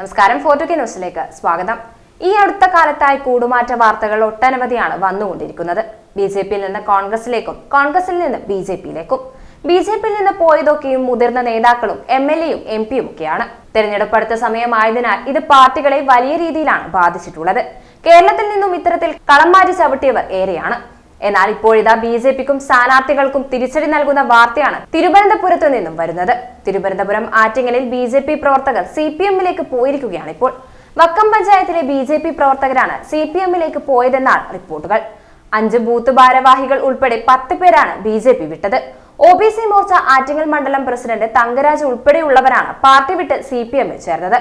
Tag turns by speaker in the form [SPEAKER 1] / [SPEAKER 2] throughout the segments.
[SPEAKER 1] നമസ്കാരം ഫോർട്ടു കെ ന്യൂസിലേക്ക് സ്വാഗതം. ഈ അടുത്ത കാലത്തായി കൂടുമാറ്റ വാർത്തകൾ ഒട്ടനവധിയാണ് വന്നുകൊണ്ടിരിക്കുന്നത്. ബി ജെ പിയിൽ നിന്ന് കോൺഗ്രസിലേക്കും കോൺഗ്രസിൽ നിന്ന് ബി ജെ പിയിലേക്കും. ബി ജെ പിയിൽ നിന്ന് പോയതൊക്കെയും മുതിർന്ന നേതാക്കളും എം എൽ എയും എം പിയും ഒക്കെയാണ്. തെരഞ്ഞെടുപ്പ് അടുത്ത സമയമായതിനാൽ ഇത് പാർട്ടികളെ വലിയ രീതിയിലാണ് ബാധിച്ചിട്ടുള്ളത്. കേരളത്തിൽ നിന്നും ഇത്തരത്തിൽ കളം മാറ്റി ചവിട്ടിയവർ ഏറെയാണ്. എന്നാൽ ഇപ്പോഴിതാ ബി ജെ പിക്കും സ്ഥാനാർത്ഥികൾക്കും തിരിച്ചടി നൽകുന്ന വാർത്തയാണ് തിരുവനന്തപുരത്ത് നിന്നും വരുന്നത്. തിരുവനന്തപുരം ആറ്റിങ്ങലിൽ ബി ജെ പി പ്രവർത്തകർ സി പി എമ്മിലേക്ക് പോയിരിക്കുകയാണ് ഇപ്പോൾ. വക്കം പഞ്ചായത്തിലെ ബി ജെ പി പ്രവർത്തകരാണ് സി പി എമ്മിലേക്ക് പോയതെന്നാണ് റിപ്പോർട്ടുകൾ. അഞ്ച് ബൂത്ത് ഭാരവാഹികൾ ഉൾപ്പെടെ പത്ത് പേരാണ് ബി ജെ പി വിട്ടത്. O B C Morcha Attingal മണ്ഡലം പ്രസിഡന്റ് തങ്കരാജ് ഉൾപ്പെടെയുള്ളവരാണ് പാർട്ടി വിട്ട് സി പി എമ്മിൽ ചേർന്നത്.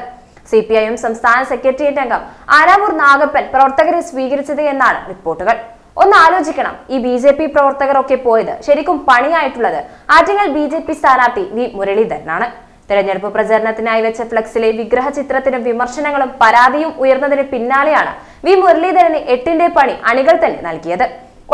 [SPEAKER 1] സി പി ഐ എം സംസ്ഥാന സെക്രട്ടേറിയറ്റ് അംഗം ആരാവൂർ നാഗപ്പൻ പ്രവർത്തകരെ സ്വീകരിച്ചത് എന്നാണ് റിപ്പോർട്ടുകൾ. ഒന്ന് ആലോചിക്കണം. ഈ ബി ജെ പി പ്രവർത്തകരൊക്കെ പോയത് ശരിക്കും പണിയായിട്ടുള്ളത്. ആറ്റിങ്ങൽ ബി ജെ പി സ്ഥാനാർത്ഥി വി മുരളീധരനാണ്. തെരഞ്ഞെടുപ്പ് പ്രചരണത്തിനായി വെച്ച ഫ്ലക്സിലെ വിഗ്രഹ ചിത്രത്തിന് വിമർശനങ്ങളും പരാതിയും ഉയർന്നതിന് പിന്നാലെയാണ് വി മുരളീധരന് എട്ടിന്റെ പണി അണികൾ തന്നെ നൽകിയത്.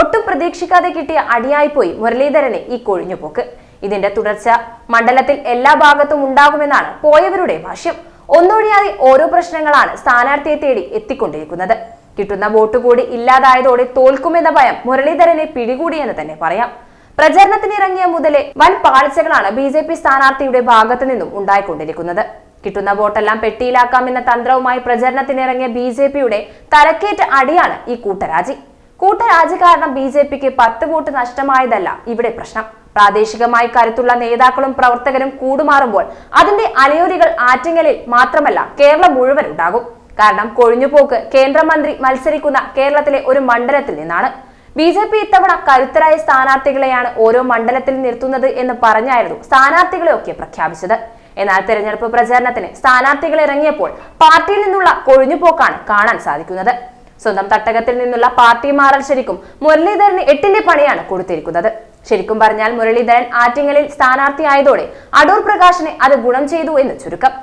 [SPEAKER 1] ഒട്ടും പ്രതീക്ഷിക്കാതെ കിട്ടിയ അടിയായിപ്പോയി മുരളീധരനെ ഈ കൊഴിഞ്ഞുപോക്ക്. ഇതിന്റെ തുടർച്ച മണ്ഡലത്തിൽ എല്ലാ ഭാഗത്തും ഉണ്ടാകുമെന്നാണ് പോയവരുടെ ഭാഷ്യം. ഒന്നൊഴിയാതെ ഓരോ പ്രശ്നങ്ങളാണ് സ്ഥാനാർത്ഥിയെ തേടി എത്തിക്കൊണ്ടിരിക്കുന്നത്. കിട്ടുന്ന വോട്ട് കൂടി ഇല്ലാതായതോടെ തോൽക്കുമെന്ന ഭയം മുരളീധരനെ പിടികൂടിയെന്ന് തന്നെ പറയാം. പ്രചരണത്തിനിറങ്ങിയ മുതലേ വൻ പാളിച്ചകളാണ് ബി ജെ പി സ്ഥാനാർത്ഥിയുടെ ഭാഗത്തു നിന്നും ഉണ്ടായിക്കൊണ്ടിരിക്കുന്നത്. കിട്ടുന്ന വോട്ടെല്ലാം പെട്ടിയിലാക്കാമെന്ന തന്ത്രവുമായി പ്രചരണത്തിനിറങ്ങിയ ബി ജെ പിയുടെ തലക്കേറ്റ അടിയാണ് ഈ കൂട്ടരാജി. കൂട്ടരാജി കാരണം ബി ജെ പിക്ക് പത്ത് വോട്ട് നഷ്ടമായതല്ല ഇവിടെ പ്രശ്നം. പ്രാദേശികമായി കരുത്തുള്ള നേതാക്കളും പ്രവർത്തകരും കൂടുമാറുമ്പോൾ അതിന്റെ അലയോലികൾ ആറ്റിങ്ങലിൽ മാത്രമല്ല കേരളം മുഴുവൻ ഉണ്ടാകും. കാരണം കൊഴിഞ്ഞുപോക്ക് കേന്ദ്രമന്ത്രി മത്സരിക്കുന്ന കേരളത്തിലെ ഒരു മണ്ഡലത്തിൽ നിന്നാണ്. ബി ജെ പി ഇത്തവണ കരുത്തരായ സ്ഥാനാർത്ഥികളെയാണ് ഓരോ മണ്ഡലത്തിൽ നിർത്തുന്നത് എന്ന് പറഞ്ഞായിരുന്നു സ്ഥാനാർത്ഥികളെയൊക്കെ പ്രഖ്യാപിച്ചത്. എന്നാൽ തെരഞ്ഞെടുപ്പ് പ്രചാരണത്തിന് സ്ഥാനാർത്ഥികൾ ഇറങ്ങിയപ്പോൾ പാർട്ടിയിൽ നിന്നുള്ള കൊഴിഞ്ഞുപോക്കാണ് കാണാൻ സാധിക്കുന്നത്. സ്വന്തം തട്ടകത്തിൽ നിന്നുള്ള പാർട്ടി മാറൽ ശരിക്കും മുരളീധരന് എട്ടിന്റെ പണിയാണ് കൊടുത്തിരിക്കുന്നത്. ശരിക്കും പറഞ്ഞാൽ മുരളീധരൻ ആറ്റിങ്ങലിൽ സ്ഥാനാർത്ഥിയായതോടെ അടൂർ പ്രകാശിനെ അത് ഗുണം ചെയ്തു എന്ന് ചുരുക്കം.